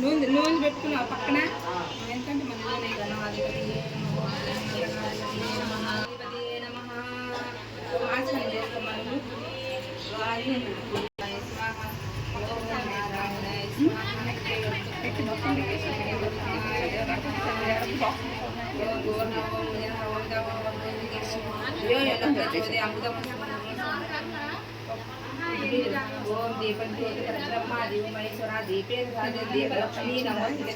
నూనె నూనె పెట్టుకున్నావు పక్కన ఎందుకంటే మన నూనె. గణాధిపతి ఆచరణ చేస్తాం మనము ఓం దీపం బ్రహ్మ దీపమేశ్వర దీపే దీప లక్ష్మీ నమస్తే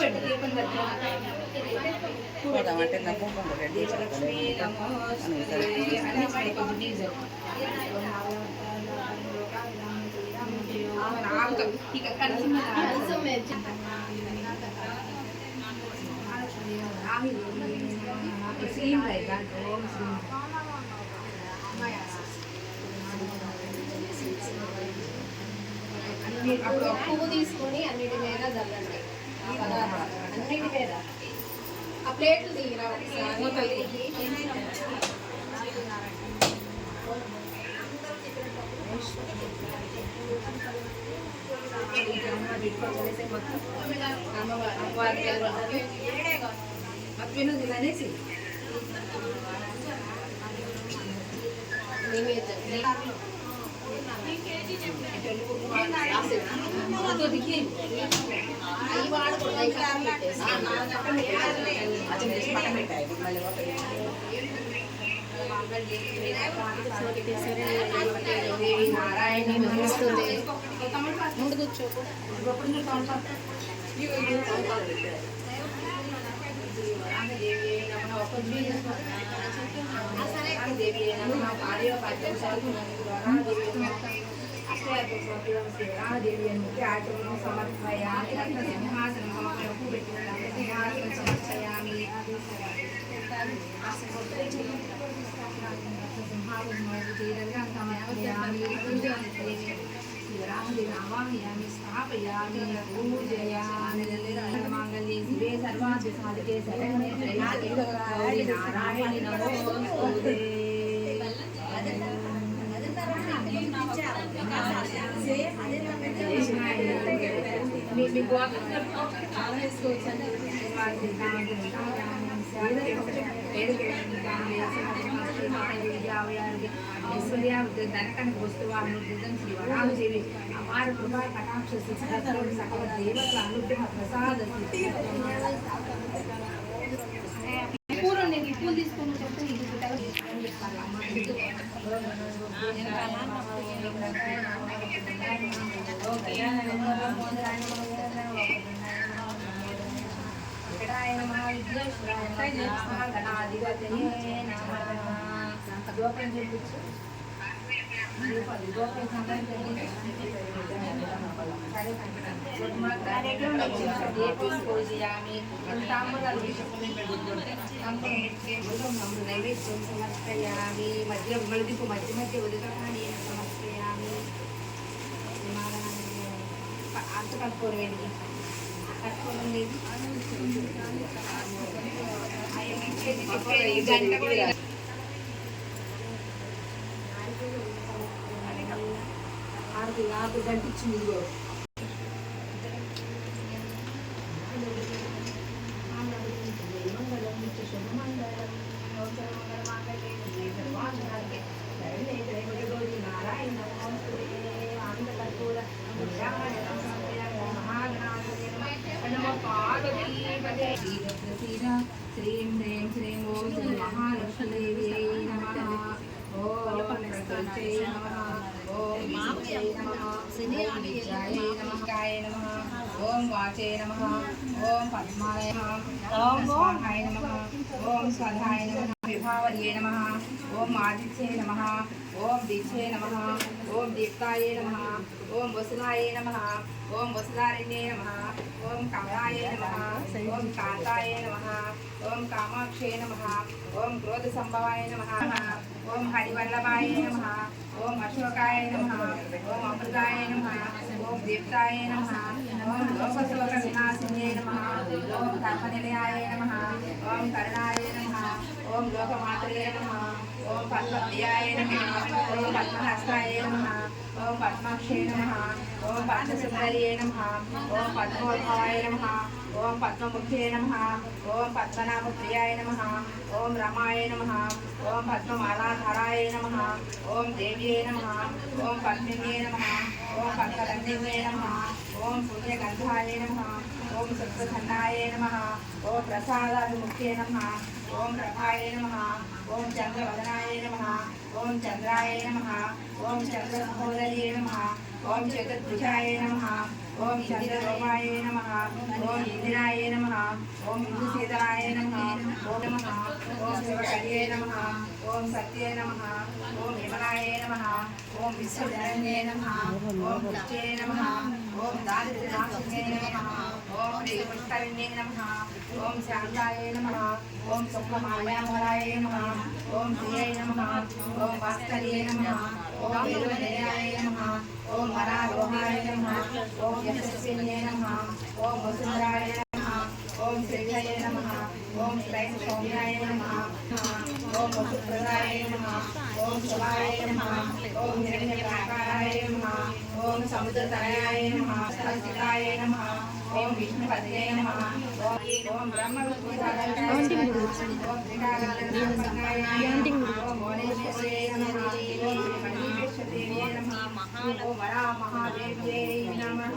పెట్టు దీపం పోదామంటే నా కోపం రెడీ దీపలక్ష్మీ నమస్తే అని కొంచెం డీజల్ ఆగుతాం ఇక కలిసి శ్రీం రైట్ ఓం శ్రీం అప్పుడు పువ్వు తీసుకొని అన్నిటి మీద చల్లండి ఆ పదార్థాలు అన్నిటి మీద ఆ ప్లేట్లు తీయరా ఒకసారి అనేసి నివేదన అవి వాడకూడదు అవి పక్కన పెట్టేసి. అది చేసి పక్కన పెట్టాయి మళ్ళీ నారాయణ నమస్తుంది. ముందు కూర్చో రామాయామి స్థాపయామి పూజయామి మంగళే శివే సాధికే శరణ్యే నమోస్తుతే మీ మీ గోత్రం ధనకనక వస్తువాహను శ్రీ వరాహదేవి అపార కృపా కటాక్ష సకల దేవతల అనుగ్రహ ప్రసాద గణాధిపతి చూపించు నైవేద్యం సమర్పయామి మధ్య మళ్ళీ మధ్య మధ్య ఉదకాన్ని సమర్పయామి అంత కట్టుకోరు వెళ్ళి కట్టుకోవడం లేదు గంట కూడా నాకు నాకు కనిపించింది ఇదిగో శ్రీం హ్రీం శ్రీం ఓం శ్రీ మహాలక్ష్మీదేవి నమ ఓం నమ ఓం విష్ణువై నమః ఓం విద్యాయ నమః కాయ నమః ఓం వాచే నమః ఓం పద్మాయ నమః ఓం స్వాహాయ నమః ఓం స్వధాయ నమః విభావర్యే నమః ఓం ఆదిత్యే నమః ఓం దీక్షే నమః ఓం దీప్తాయ నమః ఓం వసుధాయ నమః ఓం వసుధారణ్యే నమః ఓం కమలాయ నమః ఓం కాంతాయ నమః ఓం కామాక్షే నమః ఓం క్రోధ సంభవాయ నమః ఓం హరివల్లభాయ నమ. ఓం అశోకాయ నమ. ఓం అమృతాయ నమ. ఓం దీప్తాయ నమ. ఓం లోకశోక వినాశిన్యే నమ. ఓం కర్మనిలయాయ నమ. ఓం కరుణాయ నమ. ఓం లోకమాతృయే నమ. ఓం పద్మప్రియాయ నమ. ఓం పద్మహస్తాయ నమ ఓం పద్మాక్షే నమ ఓం పద్మసుందరియే నమ ఓం పద్మోద్భవాయ నమ ఓం పద్మముఖ్యే నమ ఓం పద్మనాభప్రియాయ నమ ఓం రమాయ నమ ఓం పద్మమాలాధరాయ నమ ఓం దేవ్యే నమ ఓం పద్మిన్యే నమ ఓం పద్మదండివే నమ ఓం పుణ్యగంధాయ నమ ఓం సత్వధన్నాయ నమ ఓం ప్రసాదాభిముఖ్యే నమ ఓం ప్రభాయ నమ ఓం చంద్రవదనాయ నమ ఓం చంద్రాయ నమ ఓం చంద్రసహోదర్యే నమ. ఓం చతుర్భుజాయ నమ ఓం చంద్రరూపాయ నమ ఓం ఇందిరాయ నమ ఓం ఇందుశీతలాయ నమ ఓం నమ ఓం శివకర్యే నమ ఓం సత్యే నమ ఓం విమలాయ నమ ఓం విశ్వజనన్యే నమ ఓం పుష్టే నమ ఓం దారిద్ర్యనాశిన్యే నమ ओम ह्रीं नमः। ओम शांताय नमः। ओम सुखमायामराय नमः। ओम प्रियाय नमः। ओम वास्तल्ये नमः ओम निर्वदयाय नमः ओम वरारोहाय नमः ओम यशस्विन्ये नमः ओम वसुधरा समुद्रतनयाय नमः स्वस्तिकाय नमः ओम विष्णुपतये नमः ॐ ब्रह्मविष्णुदादाय ॐ त्रिकालाय नमः ॐ भुवनेश्वरे नमः ॐ मणिपेश्वरे नमः ॐ वरा महादेव्ये नमः